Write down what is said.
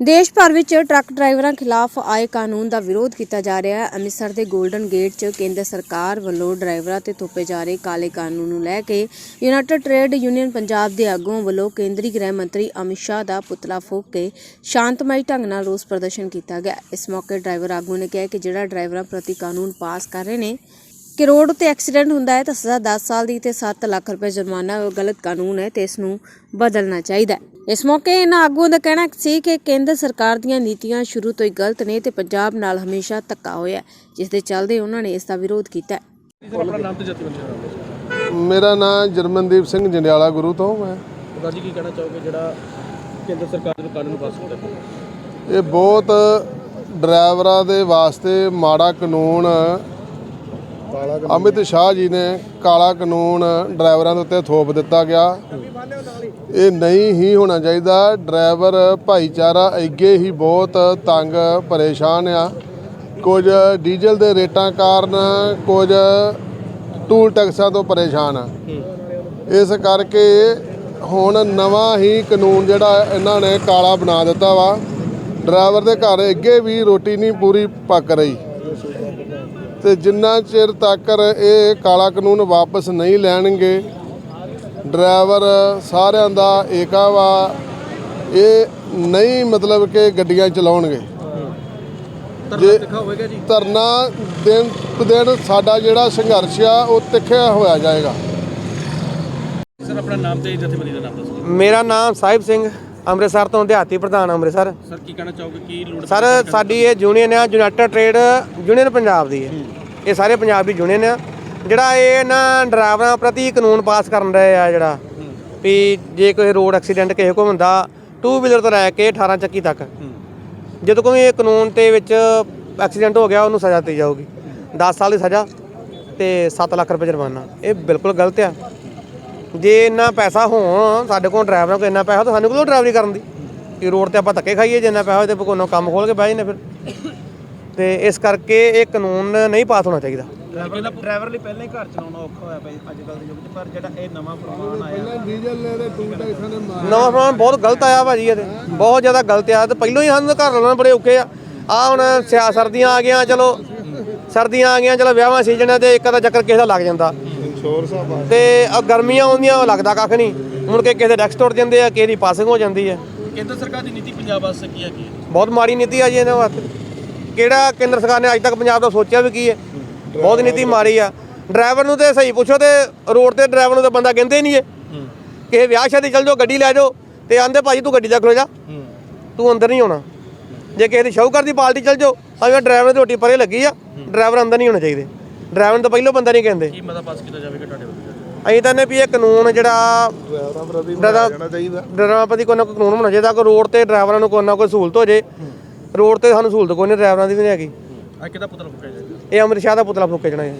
ਦੇਸ਼ ਭਰ ਵਿੱਚ ਟਰੱਕ ਡਰਾਈਵਰਾਂ ਖਿਲਾਫ ਆਏ ਕਾਨੂੰਨ ਦਾ ਵਿਰੋਧ ਕੀਤਾ ਜਾ ਰਿਹਾ ਹੈ। ਅੰਮ੍ਰਿਤਸਰ ਦੇ 골ਡਨ ਗੇਟ 'ਚ ਕੇਂਦਰ ਸਰਕਾਰ ਵੱਲੋਂ ਡਰਾਈਵਰਾਂ ਤੇ ਥੋਪੇ ਜਾ ਰਹੇ ਕਾਲੇ ਕਾਨੂੰਨ ਨੂੰ ਲੈ ਕੇ ਯੂਨਾਈਟਿਡ ਟਰੇਡ ਯੂਨੀਅਨ ਪੰਜਾਬ ਦੇ ਆਗੂਆਂ ਵੱਲੋਂ ਕੇਂਦਰੀ ਗ੍ਰਹਿ ਮੰਤਰੀ ਅਮਿਤ ਸ਼ਾਹ ਦਾ ਪੁਤਲਾ ਫੂਕ ਕੇ ਸ਼ਾਂਤਮਈ ਢੰਗ ਨਾਲ ਰੋਸ ਪ੍ਰਦਰਸ਼ਨ ਕੀਤਾ ਗਿਆ। ਇਸ ਮੌਕੇ ਡਰਾਈਵਰ ਆਗੂ ਨੇ ਕਿਹਾ ਕਿ ਜਿਹੜਾ ਡਰਾਈਵਰਾਂ ਪ੍ਰਤੀ ਕਾਨੂੰਨ ਪਾਸ ਕਰ ਰਹੇ ਨੇ ਕਿ ਰੋਡ ਉੱਤੇ ਐਕਸੀਡੈਂਟ ਹੁੰਦਾ ਹੈ ਤਾਂ ਸਜ਼ਾ 10 ਸਾਲ ਦੀ ਤੇ 7 ਲੱਖ ਰੁਪਏ ਜੁਰਮਾਨਾ ਉਹ ਗਲਤ ਕਾਨੂੰਨ ਹੈ ਤੇ ਇਸ ਨੂੰ ਬਦਲਣਾ ਚਾਹੀਦਾ ਹੈ। ਇਸ ਮੌਕੇ ਇਹਨਾਂ ਆਗੂਆਂ ਦਾ ਕਹਿਣਾ ਸੀ ਕਿ ਕੇਂਦਰ ਸਰਕਾਰ ਦੀਆਂ ਨੀਤੀਆਂ ਸ਼ੁਰੂ ਤੋਂ ਹੀ ਗਲਤ ਨੇ ਤੇ ਪੰਜਾਬ ਨਾਲ ਹਮੇਸ਼ਾ ਧੱਕਾ ਹੋਇਆ ਜਿਸ ਦੇ ਚੱਲਦੇ ਉਹਨਾਂ ਨੇ ਇਸ ਦਾ ਵਿਰੋਧ ਕੀਤਾ ਦਾ ਮੇਰਾ ਨਾਮ ਜਰਮਨਦੀਪ ਸਿੰਘ ਜੰਡਿਆਲਾ ਗੁਰੂ ਤੋਂ ਮੈਂ। ਜੀ ਕੀ ਕਹਿਣਾ ਚਾਹੋਗੇ ਜਿਹੜਾ ਕੇਂਦਰ ਸਰਕਾਰ ਨੇ ਕਾਨੂੰਨ ਪਾਸ ਕੀਤਾ? ਹੈ ਇਹ ਬਹੁਤ ਡਰਾਈਵਰਾਂ ਦੇ ਵਾਸਤੇ ਮਾੜਾ ਕਾਨੂੰਨ ਅਮਿਤ ਸ਼ਾਹ ਜੀ ਨੇ ਕਾਲਾ ਕਾਨੂੰਨ ਡਰਾਈਵਰਾਂ ਦੇ ਉੱਤੇ ਥੋਪ ਦਿੱਤਾ ਗਿਆ। ਇਹ ਨਹੀਂ ਹੀ ਹੋਣਾ ਚਾਹੀਦਾ। ਡਰਾਈਵਰ ਭਾਈਚਾਰਾ ਅੱਗੇ ਹੀ ਬਹੁਤ ਤੰਗ ਪਰੇਸ਼ਾਨ ਆ। ਕੁਝ ਡੀਜ਼ਲ ਦੇ ਰੇਟਾਂ ਕਾਰਨ ਕੁਝ ਟੂਲ ਟੈਕਸਾਂ ਤੋਂ ਪਰੇਸ਼ਾਨ ਆ। ਇਸ ਕਰਕੇ ਹੁਣ ਨਵਾਂ ਹੀ ਕਾਨੂੰਨ ਜਿਹੜਾ ਇਹਨਾਂ ਨੇ ਕਾਲਾ ਬਣਾ ਦਿੱਤਾ ਵਾ। ਡਰਾਈਵਰ ਦੇ ਘਰ ਅੱਗੇ ਵੀ ਰੋਟੀ ਨਹੀਂ ਪੂਰੀ ਪੱਕ ਰਹੀ। ਤੇ ਜਿੰਨਾ ਚਿਰ ਤੱਕ ਇਹ ਕਾਲਾ ਕਾਨੂੰਨ ਵਾਪਸ ਨਹੀਂ ਲੈਣਗੇ ਡਰਾਈਵਰ ਸਾਰਿਆਂ ਦਾ ਏਕਾ ਵਾ। ਇਹ ਨਹੀਂ ਮਤਲਬ ਕਿ ਗੱਡੀਆਂ ਚਲਾਉਣਗੇ। ਜੀ ਧਰਨਾ ਦਿਨ ਦਿਨ ਸਾਡਾ ਜਿਹੜਾ ਸੰਘਰਸ਼ ਆ ਉਹ ਤਿੱਖਿਆ ਹੋਇਆ ਜਾਏਗਾ। ਸਰ ਆਪਣਾ ਨਾਮ ਤੇ ਜਥੇਬੰਦੀ ਦਾ ਨਾਮ ਦੱਸੋ। ਮੇਰਾ ਨਾਮ ਸਾਹਿਬ ਸਿੰਘ। ਅੰਮ੍ਰਿਤਸਰ ਤੋਂ ਦਿਹਾਤੀ ਪ੍ਰਧਾਨ ਅੰਮ੍ਰਿਤਸਰ। ਸਰ ਕੀ ਕਹਿਣਾ ਚਾਹੋਗੇ? ਕੀ ਲੋੜ ਸਰ ਸਾਡੀ ਇਹ ਯੂਨੀਅਨ ਆ ਯੂਨਾਈਟਿਡ ਟਰੇਡ ਯੂਨੀਅਨ ਪੰਜਾਬ ਦੀ ਹੈ। ਇਹ ਸਾਰੇ ਪੰਜਾਬ ਦੀ ਯੂਨੀਅਨ ਆ। ਜਿਹੜਾ ਇਹ ਨਾ ਡਰਾਈਵਰਾਂ ਪ੍ਰਤੀ ਕਾਨੂੰਨ ਪਾਸ ਕਰਨ ਰਹੇ ਆ ਜਿਹੜਾ ਵੀ ਜੇ ਕੋਈ ਰੋਡ ਐਕਸੀਡੈਂਟ ਕਿਸੇ ਕੋ ਹੁੰਦਾ ਟੂ ਵੀਲਰ ਤੋਂ ਲੈ ਕੇ 18 ਚੱਕੀ ਤੱਕ। ਜਦੋਂ ਕੋਈ ਇਹ ਕਾਨੂੰਨ ਦੇ ਵਿੱਚ ਐਕਸੀਡੈਂਟ ਹੋ ਗਿਆ ਉਹਨੂੰ ਸਜ਼ਾ ਦਿੱਤੀ ਜਾਊਗੀ। 10 ਸਾਲ ਦੀ ਸਜ਼ਾ ਤੇ 7 ਲੱਖ ਰੁਪਏ ਜੁਰਮਾਨਾ। ਇਹ ਬਿਲਕੁਲ ਗਲਤ ਆ। ਜੇ ਇੰਨਾ ਪੈਸਾ ਹੋਣ ਸਾਡੇ ਕੋਲ ਡਰਾਈਵਰਾਂ ਕੋਲ ਇੰਨਾ ਪੈਸਾ ਤਾਂ ਸਾਨੂੰ ਕੋਲ ਡਰਾਈਵਰੀ ਕਰਨ ਦੀ। ਕਿ ਰੋਡ ਤੇ ਆਪਾਂ ਧੱਕੇ ਖਾਈਏ ਜੇ ਇੰਨਾ ਪੈਸਾ ਹੋਏ ਤੇ ਕੋਨੋਂ ਕੰਮ ਖੋਲ ਕੇ ਬਹਿ ਜਾਂਦੇ ਫਿਰ। ਤੇ ਇਸ ਕਰਕੇ ਇਹ ਕਾਨੂੰਨ ਨਹੀਂ ਪਾਸ ਹੋਣਾ ਚਾਹੀਦਾ। ਡਰਾਈਵਰ ਲਈ ਪਹਿਲਾਂ ਹੀ ਘਰ ਚਲਾਉਣਾ ਔਖਾ ਹੋਇਆ ਪਿਆ ਅੱਜ ਕੱਲ ਦੇ ਯੁੱਗ 'ਚ ਪਰ ਜਿਹੜਾ ਇਹ ਨਵਾਂ ਪ੍ਰਮਾਨ ਆਇਆ ਪਹਿਲਾਂ ਡੀਜ਼ਲ ਦੇ ਟੂਲ ਟੈਕਸਾਂ ਦੇ ਨਵਾਂ ਫਰਮਾਨ ਬਹੁਤ ਗਲਤ ਆਇਆ ਭਾਜੀ ਇਹ ਬਹੁਤ ਜ਼ਿਆਦਾ ਗਲਤ ਆ। ਤੇ ਪਹਿਲਾਂ ਹੀ ਸਾਨੂੰ ਘਰ ਲਾਉਣਾ ਬੜੇ ਔਖੇ ਆ। ਆ ਹੁਣ ਸਿਆ ਸਰਦੀਆਂ ਆ ਗਈਆਂ ਚਲੋ। ਸਰਦੀਆਂ ਆ ਗਈਆਂ ਚਲੋ ਵਿਆਹਾਂ ਸੀਜ਼ਨ ਤੇ ਇੱਕ ਦਾ ਚੱਕਰ ਕਿਸੇ ਦਾ ਲੱਗ ਜਾਂਦਾ। ਤੇ ਆ ਗਰਮੀਆਂ ਆਉਂਦੀਆਂ ਉਹ ਲੱਗਦਾ ਕੱਖ ਨਹੀਂ। ਮੁੜ ਕੇ ਕਿਸੇ ਦੇ ਡੈਕਸ ਟੁੱਟ ਜਾਂਦੇ ਆ ਕਿਸੇ ਦੀ ਪਾਸਿੰਗ ਹੋ ਜਾਂਦੀ ਹੈ ਕੇਂਦਰ ਸਰਕਾਰ ਦੀ ਨੀਤੀ ਪੰਜਾਬ ਵਾਸਤੇ ਕੀ ਹੈ ਕੀ? ਹੈ ਬਹੁਤ ਮਾੜੀ ਨੀਤੀ ਆ ਜੀ ਇਹਨਾਂ ਵਾਸਤੇ ਕਿਹੜਾ ਕੇਂਦਰ ਸਰਕਾਰ ਨੇ ਅੱਜ ਤੱਕ ਪੰਜਾਬ ਦਾ ਸੋਚਿਆ ਵੀ ਕੀ ਹੈ? ਬਹੁਤ ਨੀਤੀ ਮਾੜੀ ਆ। ਡਰਾਈਵਰ ਨੂੰ ਤੇ ਸਹੀ ਪੁੱਛੋ ਤੇ ਰੋਡ ਤੇ ਡਰਾਈਵਰ ਨੂੰ ਤਾਂ ਬੰਦਾ ਕਹਿੰਦੇ ਨਹੀਂ ਏ ਕਿਸੇ ਵਿਆਹ ਸ਼ਾਦੀ ਚੱਲ ਜਾਓ ਗੱਡੀ ਲੈ ਜਾਓ ਤੇ ਆਂਦੇ ਭਾਜੀ ਤੂੰ ਗੱਡੀ ਦਾ ਖਲੋ ਜਾ। ਤੂੰ ਅੰਦਰ ਨਹੀਂ ਆਉਣਾ। ਜੇ ਕਿਸੇ ਦੀ ਸ਼ੌਕਰ ਦੀ ਪਾਰਟੀ ਚੱਲ ਜਾਓ ਤਾਂ ਵੀ ਡਰਾਈਵਰ ਦੀ ਰੋਟੀ ਪਰੇ ਲੱਗੀ ਆ ਡਰਾਈਵਰ ਅੰਦਰ ਨਹੀਂ ਹੋਣੇ ਚਾਹੀਦੇ। ਡਰਾਈਵਰ ਤਾਂ ਪਹਿਲਾਂ ਬੰਦਾ ਨਹੀਂ ਕਹਿੰਦੇ। ਕੀ ਮਤਾ ਪਾਸ ਕੀਤਾ ਜਾਵੇਗਾ ਤੁਹਾਡੇ ਵੱਲੋਂ ਅਸੀਂ ਤਾਂ ਨੇ ਵੀ ਇਹ ਕਾਨੂੰਨ ਜਿਹੜਾ ਡਰਾਈਵਰਾਂ ਪ੍ਰਤੀ ਕੋਈ ਨਾ ਕੋਈ ਕਾਨੂੰਨ ਹੋਣਾ ਚਾਹੀਦਾ ਕਿ ਰੋਡ ਤੇ ਡਰਾਈਵਰਾਂ ਨੂੰ ਕੋਈ ਨਾ ਕੋਈ ਸਹੂਲਤ ਹੋ ਜੇ। ਰੋਡ ਤੇ ਸਾਨੂੰ ਸਹੂਲਤ ਕੋਈ ਨਹੀਂ ਡਰਾਈਵਰਾਂ ਦੀ ਵੀ ਨਹੀਂ ਹੈਗੀ। ਅੱਜ ਕਿਹਦਾ ਪੁੱਤਰ ਫੁੱਕਿਆ ਜਾਏਗਾ ਇਹ ਅੰਮ੍ਰਿਤ ਸ਼ਾਹ ਦਾ ਪੁਤਲਾ ਫੂਕੇ ਜਾਣਾ ਹੈ